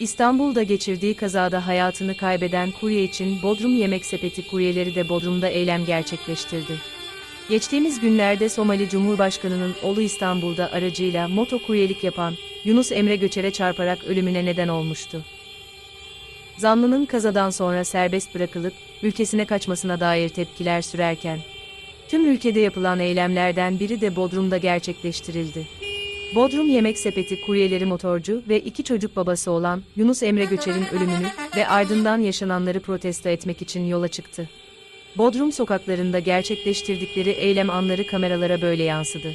İstanbul'da geçirdiği kazada hayatını kaybeden kurye için Bodrum Yemek Sepeti kuryeleri de Bodrum'da eylem gerçekleştirdi. Geçtiğimiz günlerde Somali Cumhurbaşkanı'nın oğlu İstanbul'da aracıyla moto kuryelik yapan Yunus Emre Göçer'e çarparak ölümüne neden olmuştu. Zanlının kazadan sonra serbest bırakılıp ülkesine kaçmasına dair tepkiler sürerken, tüm ülkede yapılan eylemlerden biri de Bodrum'da gerçekleştirildi. Bodrum Yemek Sepeti kuryeleri motorcu ve iki çocuk babası olan Yunus Emre Göçer'in ölümünü ve ardından yaşananları protesto etmek için yola çıktı. Bodrum sokaklarında gerçekleştirdikleri eylem anları kameralara böyle yansıdı.